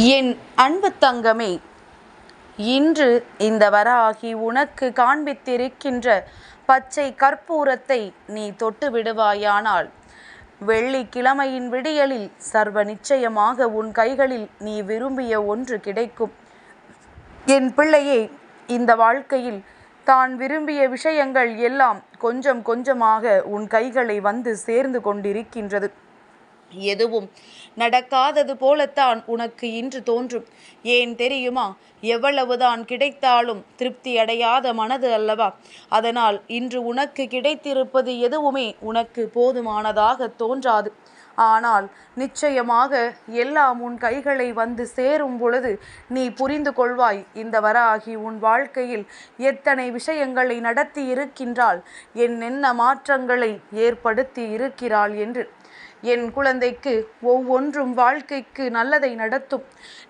என் அன்பு தங்கமே இன்று இந்த வராகி உனக்கு காண்பித்திருக்கின்ற பச்சை கற்பூரத்தை நீ தொட்டு விடுவாயானால் வெள்ளிக்கிழமையின் விடியலில் சர்வ நிச்சயமாக உன் கைகளில் நீ விரும்பிய ஒன்று கிடைக்கும். என் பிள்ளையே இந்த வாழ்க்கையில் தான் விரும்பிய விஷயங்கள் எல்லாம் கொஞ்சம் கொஞ்சமாக உன் கைகளை வந்து சேர்ந்து கொண்டிருக்கின்றது. எதுவும் நடக்காதது போலத்தான் உனக்கு இன்று தோன்றும். ஏன் தெரியுமா? எவ்வளவுதான் கிடைத்தாலும் திருப்தி அடையாத மனது அல்லவா? அதனால் இன்று உனக்கு கிடைத்திருப்பது எதுவுமே உனக்கு போதுமானதாக தோன்றாது. ஆனால் நிச்சயமாக எல்லாம் உன் கைகளை வந்து சேரும் பொழுது நீ புரிந்து கொள்வாய் இந்த வராகி உன் வாழ்க்கையில் எத்தனை விஷயங்களை நடத்தி இருக்கின்றாள் என்னென்ன மாற்றங்களை ஏற்படுத்தி இருக்கிறாள் என்று. என் குழந்தைக்கு ஒவ்வொன்றும் வாழ்க்கைக்கு நல்லதை நடத்தும்.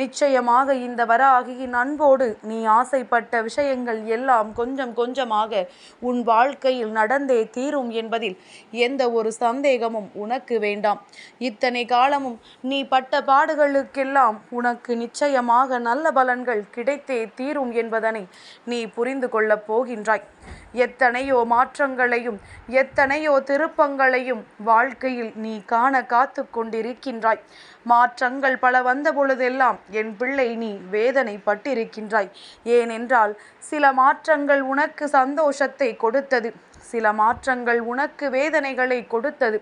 நிச்சயமாக இந்த வராகியின் அன்போடு நீ ஆசைப்பட்ட விஷயங்கள் எல்லாம் கொஞ்சம் கொஞ்சமாக உன் வாழ்க்கையில் நடந்தே தீரும் என்பதில் எந்த ஒரு சந்தேகமும் உனக்கு வேண்டாம். இத்தனை காலமும் நீ பட்ட பாடுகளுக்கெல்லாம் உனக்கு நிச்சயமாக நல்ல பலன்கள் கிடைத்தே தீரும் என்பதனை நீ புரிந்து கொள்ளப் போகின்றாய். எத்தனையோ மாற்றங்களையும் எத்தனையோ திருப்பங்களையும் வாழ்க்கையில் நீ காண காத்து கொண்டிருக்கின்றாய். மாற்றங்கள் பல வந்த பொழுதெல்லாம் என் பிள்ளை நீ வேதனைப்பட்டிருக்கின்றாய். ஏனென்றால் சில மாற்றங்கள் உனக்கு சந்தோஷத்தை கொடுத்தது. சில மாற்றங்கள் உனக்கு வேதனைகளை கொடுத்தது.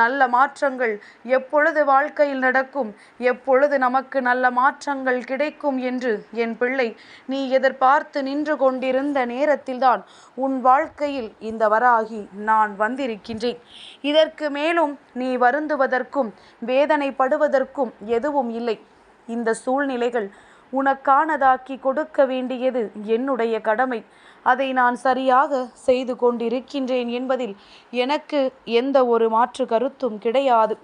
நல்ல மாற்றங்கள் எப்பொழுது வாழ்க்கையில் நடக்கும்? எப்பொழுது நமக்கு நல்ல மாற்றங்கள் கிடைக்கும் என்று என் பிள்ளை நீ எதிர்பார்த்து நின்று கொண்டிருந்த நேரத்தில்தான் உன் வாழ்க்கையில் இந்த வராகி நான் வந்திருக்கின்றேன். இதற்கு மேலும் நீ வருந்துவதற்கும் வேதனைப்படுவதற்கும் எதுவும் இல்லை. இந்த சூழ்நிலைகள் உனக்கானதாக்கி கொடுக்க வேண்டியது என்னுடைய கடமை. அதை நான் சரியாக செய்து கொண்டிருக்கின்றேன் என்பதில் எனக்கு எந்த ஒரு மாற்று கருத்தும் கிடையாது.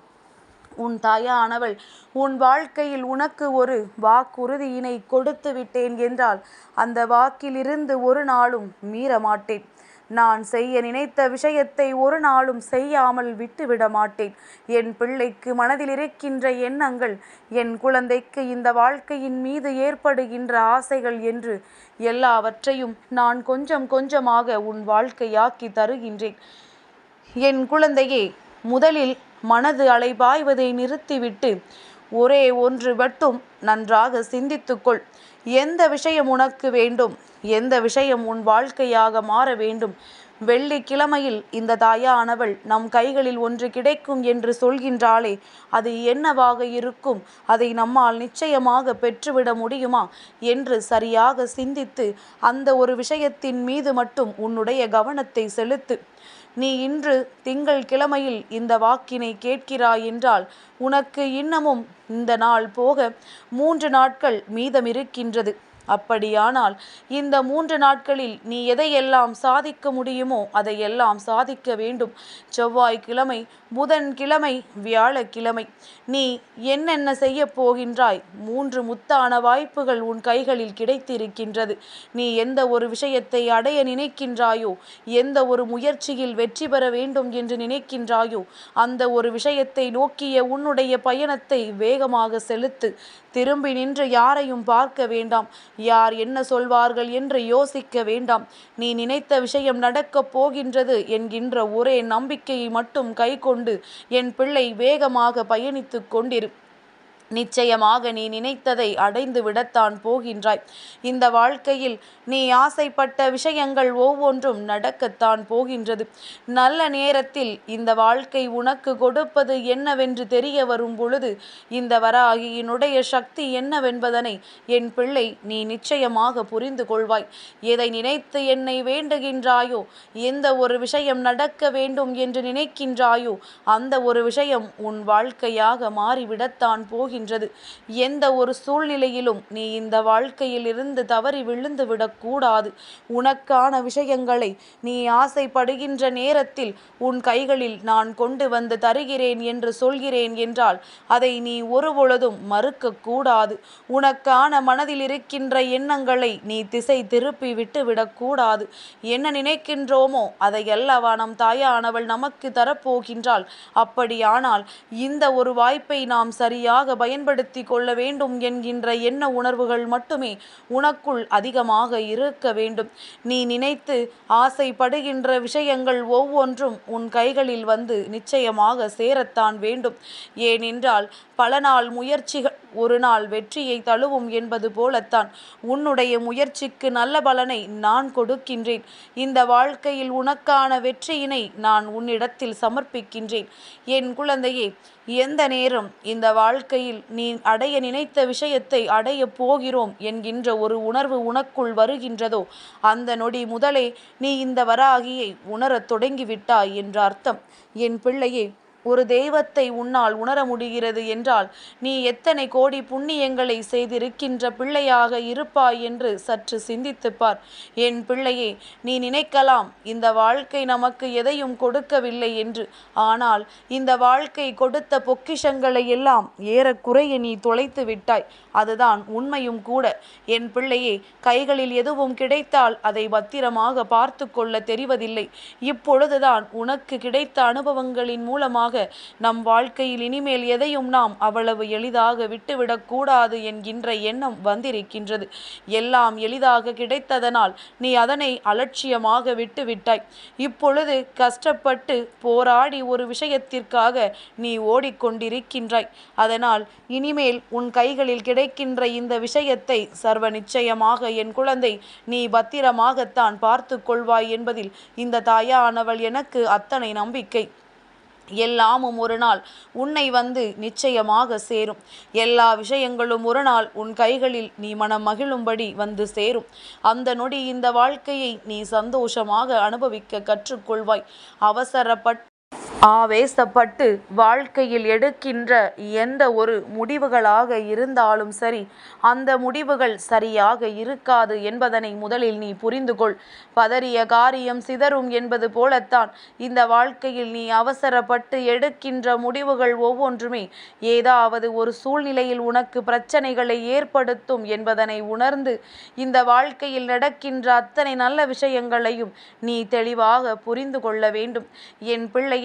உன் தாயானவள் உன் வாழ்க்கையில் உனக்கு ஒரு வாக்குறுதியினை கொடுத்து விட்டேன் என்றால் அந்த வாக்கிலிருந்து ஒரு நாளும் மீற மாட்டேன் நான் செய்ய நினைத்த விஷயத்தை ஒரு நாளும் செய்யாமல் விட்டுவிட மாட்டேன். என் பிள்ளைக்கு மனதில் இருக்கின்ற எண்ணங்கள் என் குழந்தைக்கு இந்த வாழ்க்கையின் மீது ஏற்படுகின்ற ஆசைகள் என்று எல்லாவற்றையும் நான் கொஞ்சம் கொஞ்சமாக உன் வாழ்க்கையாக்கி தருகின்றேன். என் குழந்தையே முதலில் மனது அலைபாய்வதை நிறுத்திவிட்டு ஒரே ஒன்று மட்டும் நன்றாக சிந்தித்துக்கொள். எந்த விஷயம் உனக்கு வேண்டும்? எந்த விஷயம் உன் வாழ்க்கையாக மாற வேண்டும்? வெள்ளிக்கிழமையில் இந்த தாயானவள் நம் கைகளில் ஒன்று கிடைக்கும் என்று சொல்கின்றாளே அது என்னவாக இருக்கும்? அதை நம்மால் நிச்சயமாக பெற்றுவிட முடியுமா? என்று சரியாக சிந்தித்து அந்த ஒரு விஷயத்தின் மீது மட்டும் உன்னுடைய கவனத்தை செலுத்து. நீ இன்று திங்கள் கிழமையில் இந்த வாக்கினை கேட்கிறாய் என்றால் உனக்கு இன்னமும் இந்த நாள் போக மூன்று நாட்கள் மீதமிருக்கின்றது. அப்படியானால் இந்த மூன்று நாட்களில் நீ எதையெல்லாம் சாதிக்க முடியுமோ அதையெல்லாம் சாதிக்க வேண்டும். செவ்வாய்க்கிழமை புதன்கிழமை வியாழக்கிழமை. நீ என்னென்ன செய்ய போகின்றாய்? மூன்று முத்தான வாய்ப்புகள் உன் கைகளில் கிடைத்திருக்கின்றது. நீ எந்த ஒரு விஷயத்தை அடைய நினைக்கின்றாயோ எந்த ஒரு முயற்சியில் வெற்றி பெற வேண்டும் என்று நினைக்கின்றாயோ அந்த ஒரு விஷயத்தை நோக்கிய உன்னுடைய பயணத்தை வேகமாக செலுத்து. திரும்பி நின்று யாரையும் பார்க்க வேண்டாம். யார் என்ன சொல்வார்கள் என்று யோசிக்க வேண்டாம். நீ நினைத்த விஷயம் நடக்கப் போகின்றது என்கின்ற ஒரே நம்பிக்கையை மட்டும் கைக்கொண்டு என் பிள்ளை வேகமாக பயணித்து கொண்டிரு நிச்சயமாக நீ நினைத்ததை அடைந்து விடத்தான் போகின்றாய். இந்த வாழ்க்கையில் நீ ஆசைப்பட்ட விஷயங்கள் ஒவ்வொன்றும் நடக்கத்தான் போகின்றது. நல்ல நேரத்தில் இந்த வாழ்க்கை உனக்கு கொடுப்பது என்னவென்று தெரிய வரும் பொழுது இந்த வராகியினுடைய சக்தி என்னவென்பதனை என் பிள்ளை நீ நிச்சயமாக புரிந்து கொள்வாய். எதை நினைத்து என்னை வேண்டுகின்றாயோ எந்த ஒரு விஷயம் நடக்க வேண்டும் என்று நினைக்கின்றாயோ அந்த ஒரு விஷயம் உன் வாழ்க்கையாக மாறிவிடத்தான் போகின்ற இருக்கின்றது எந்த ஒரு சூழ்நிலையிலும் நீ இந்த வாழ்க்கையில் இருந்து தவறி விழுந்து விடக்கூடாது. உனக்கான விஷயங்களை நீ ஆசைப்படுகின்ற நேரத்தில் உன் கைகளில் நான் கொண்டு வந்து தருகிறேன் என்று சொல்கிறேன் என்றால் அதை நீ ஒருபொழுதும் மறுக்கக்கூடாது. உனக்கான மனதில் இருக்கின்ற எண்ணங்களை நீ திசை திருப்பி விட்டு விடக்கூடாது. என்ன நினைக்கின்றோமோ அதை அல்லவா நம் தாயானவள் நமக்கு தரப்போகின்றாள். அப்படியானால் இந்த ஒரு வாய்ப்பை நாம் சரியாக பயன்படுத்தி கொள்ள வேண்டும் என்கின்ற எண்ண உணர்வுகள் மட்டுமே உனக்குள் அதிகமாக இருக்க வேண்டும். நீ நினைத்து ஆசைப்படுகின்ற விஷயங்கள் ஒவ்வொன்றும் உன் கைகளில் வந்து நிச்சயமாக சேரத்தான் வேண்டும். ஏனென்றால் பல நாள் முயற்சிகள் ஒரு நாள் வெற்றியை தழுவும் என்பது போலத்தான். உன்னுடைய முயற்சிக்கு நல்ல பலனை நான் கொடுக்கின்றேன். இந்த வாழ்க்கையில் உனக்கான வெற்றியினை நான் உன்னிடத்தில் சமர்ப்பிக்கின்றேன். என் குழந்தையே எந்த நேரம் இந்த வாழ்க்கையில் நீ அடைய நினைத்த விஷயத்தை அடையப் போகிறோம் என்கின்ற ஒரு உணர்வு உனக்குள் வருகின்றதோ அந்த நொடி முதலே நீ இந்த வராகியை உணரத் தொடங்கிவிட்டாய் என்ற அர்த்தம் என் பிள்ளையே ஒரு தெய்வத்தை உன்னால் உணர முடிகிறது என்றால் நீ எத்தனை கோடி புண்ணியங்களை செய்திருக்கின்ற பிள்ளையாக இருப்பாய் என்று சற்று சிந்தித்துப் பார் என் பிள்ளையே நீ நினைக்கலாம் இந்த வாழ்க்கை நமக்கு எதையும் கொடுக்கவில்லை என்று. ஆனால் இந்த வாழ்க்கை கொடுத்த பொக்கிஷங்களை எல்லாம் ஏறக்குறைய நீ தொலைத்து விட்டாய். அதுதான் உண்மையும் கூட. என் பிள்ளையே கைகளில் எதுவும் கிடைத்தால் அதை பத்திரமாக பார்த்து கொள்ள தெரிவதில்லை. இப்பொழுதுதான் உனக்கு கிடைத்த அனுபவங்களின் மூலமாக நம் வாழ்க்கையில் இனிமேல் எதையும் நாம் அவ்வளவு எளிதாக விட்டுவிடக்கூடாது என்கின்ற எண்ணம் வந்திருக்கின்றது. எல்லாம் எளிதாக கிடைத்ததனால் நீ அதனை அலட்சியமாக விட்டுவிட்டாய். இப்பொழுது கஷ்டப்பட்டு போராடி ஒரு விஷயத்திற்காக நீ ஓடிக்கொண்டிருக்கின்றாய். அதனால் இனிமேல் உன் கைகளில் கிடைக்கின்ற இந்த விஷயத்தை சர்வ நிச்சயமாக என் குழந்தை நீ பத்திரமாகத்தான் பார்த்து கொள்வாய் என்பதில் இந்த தாயானவள் எனக்கு அத்தனை நம்பிக்கை. எல்லாமும் ஒரு நாள் உன்னை வந்து நிச்சயமாக சேரும். எல்லா விஷயங்களும் ஒரு நாள் உன் கைகளில் நீ மனம் மகிழும்படி வந்து சேரும். அந்த நொடி இந்த வாழ்க்கையை நீ சந்தோஷமாக அனுபவிக்க கற்றுக்கொள்வாய். அவசரப்பட்டு ஆவேசப்பட்டு வாழ்க்கையில் எடுக்கின்ற எந்த ஒரு முடிவுகளாக இருந்தாலும் சரி அந்த முடிவுகள் சரியாக இருக்காது என்பதனை முதலில் நீ புரிந்து கொள். பதறிய காரியம் சிதறும் என்பது போலத்தான் இந்த வாழ்க்கையில் நீ அவசரப்பட்டு எடுக்கின்ற முடிவுகள் ஒவ்வொன்றுமே ஏதாவது ஒரு சூழ்நிலையில் உனக்கு பிரச்சனைகளை ஏற்படுத்தும் என்பதனை உணர்ந்து இந்த வாழ்க்கையில் நடக்கின்ற அத்தனை நல்ல விஷயங்களையும் நீ தெளிவாக புரிந்து கொள்ள வேண்டும். என் பிள்ளை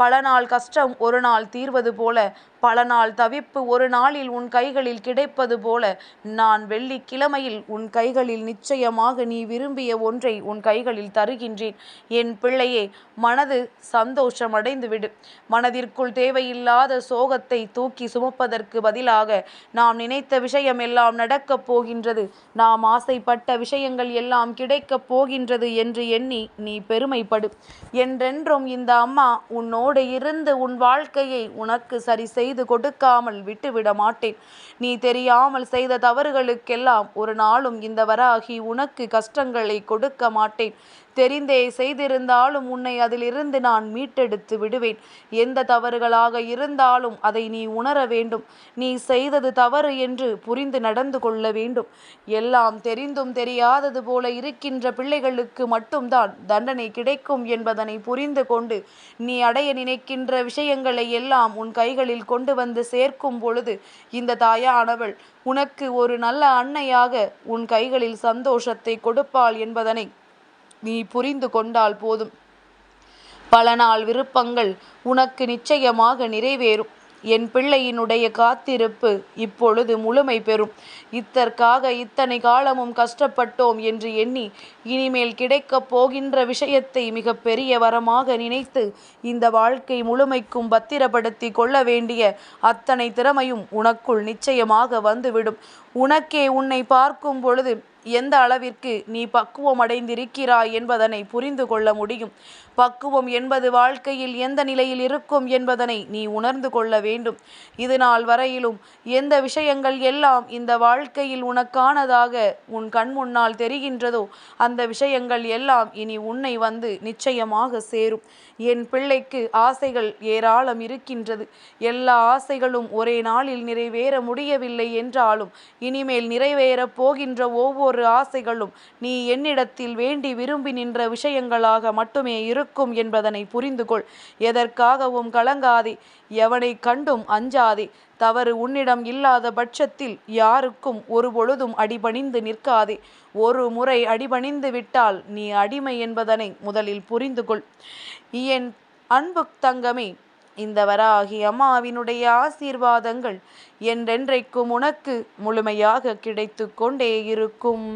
பல நாள் கஷ்டம் ஒரு நாள் தீர்வது போல பல நாள் தவிப்பு ஒரு நாளில் உன் கைகளில் கிடைப்பது போல நான் வெள்ளிக்கிழமையில் உன் கைகளில் நிச்சயமாக நீ விரும்பிய ஒன்றை உன் கைகளில் தருகின்றேன். என் பிள்ளையே மனது சந்தோஷமடைந்து விடு மனதிற்குள் தேவையில்லாத சோகத்தை தூக்கி சுமப்பதற்கு பதிலாக நாம் நினைத்த விஷயம் எல்லாம் நடக்கப் போகின்றது. நாம் ஆசைப்பட்ட விஷயங்கள் எல்லாம் கிடைக்கப் போகின்றது என்று எண்ணி நீ பெருமைப்படு. என்றென்றும் இந்த அம்மா உன்னோடு இருந்து உன் வாழ்க்கையை உனக்கு சரி செய்து செய்து கொடுக்காமல் விட்டுவிட மாட்டேன். நீ தெரியாமல் செய்த தவறுகளுக்கெல்லாம் ஒரு நாளும் இந்த வராகி உனக்கு கஷ்டங்களை கொடுக்க மாட்டேன். தெரிந்தே செய்திருந்தாலும் உன்னை அதிலிருந்து நான் மீட்டெடுத்து விடுவேன். எந்த தவறுகளாக இருந்தாலும் அதை நீ உணர வேண்டும். நீ செய்தது தவறு என்று புரிந்து நடந்து கொள்ள வேண்டும். எல்லாம் தெரிந்தும் தெரியாதது போல இருக்கின்ற பிள்ளைகளுக்கு மட்டும்தான் தண்டனை கிடைக்கும் என்பதனை புரிந்து கொண்டு நீ அடைய நினைக்கின்ற விஷயங்களை எல்லாம் உன் கைகளில் கொண்டு வந்து சேர்க்கும் பொழுது இந்த தாயானவள் உனக்கு ஒரு நல்ல அன்னையாக உன் கைகளில் சந்தோஷத்தை கொடுப்பாள் என்பதனை நீ புரிந்து கொண்டால் போதும். பல நாள் விருப்பங்கள் உனக்கு நிச்சயமாக நிறைவேறும். என் பிள்ளையினுடைய காத்திருப்பு இப்பொழுது முழுமை பெறும். இத்தற்காக இத்தனை காலமும் கஷ்டப்பட்டோம் என்று எண்ணி இனிமேல் கிடைக்கப் போகின்ற விஷயத்தை மிக பெரிய வரமாக நினைத்து இந்த வாழ்க்கை முழுமைக்கும் பத்திரப்படுத்தி கொள்ள வேண்டிய அத்தனை திறமையும் உனக்குள் நிச்சயமாக வந்துவிடும். உனக்கே உன்னை பார்க்கும் பொழுது எந்த அளவிற்கு நீ பக்குவம் அடைந்திருக்கிறாய் என்பதனை புரிந்து கொள்ள முடியும். பக்குவம் என்பது வாழ்க்கையில் எந்த நிலையில் இருக்கும் என்பதனை நீ உணர்ந்து கொள்ள வேண்டும். இது நாள் வரையிலும் எந்த விஷயங்கள் எல்லாம் இந்த வாழ்க்கையில் உனக்கானதாக உன் கண் முன்னால் தெரிகின்றதோ அந்த விஷயங்கள் எல்லாம் இனி உன்னை வந்து நிச்சயமாக சேரும். என் பிள்ளைக்கு ஆசைகள் ஏராளம் இருக்கின்றது. எல்லா ஆசைகளும் ஒரே நாளில் நிறைவேற முடியவில்லை என்றாலும் இனிமேல் நிறைவேறப் போகின்ற ஒவ்வொரு ஆசைகளும் நீ என்னிடத்தில் வேண்டி விரும்பி நின்ற விஷயங்களாக மட்டுமே இருக்கும் என்பதனை புரிந்து கொள் எதற்காகவும் கலங்காதே. எவனை கண்டும் அஞ்சாதே. தவறு உன்னிடம் இல்லாத பட்சத்தில் யாருக்கும் ஒரு பொழுதும் அடிபணிந்து நிற்காதே. ஒரு முறை அடிபணிந்து விட்டால் நீ அடிமை என்பதனை முதலில் புரிந்து கொள். என் அன்பு தங்கமே இந்த வராகி அம்மாவினுடைய ஆசீர்வாதங்கள் என்றென்றைக்கும் உனக்கு முழுமையாக கிடைத்து கொண்டே இருக்கும்.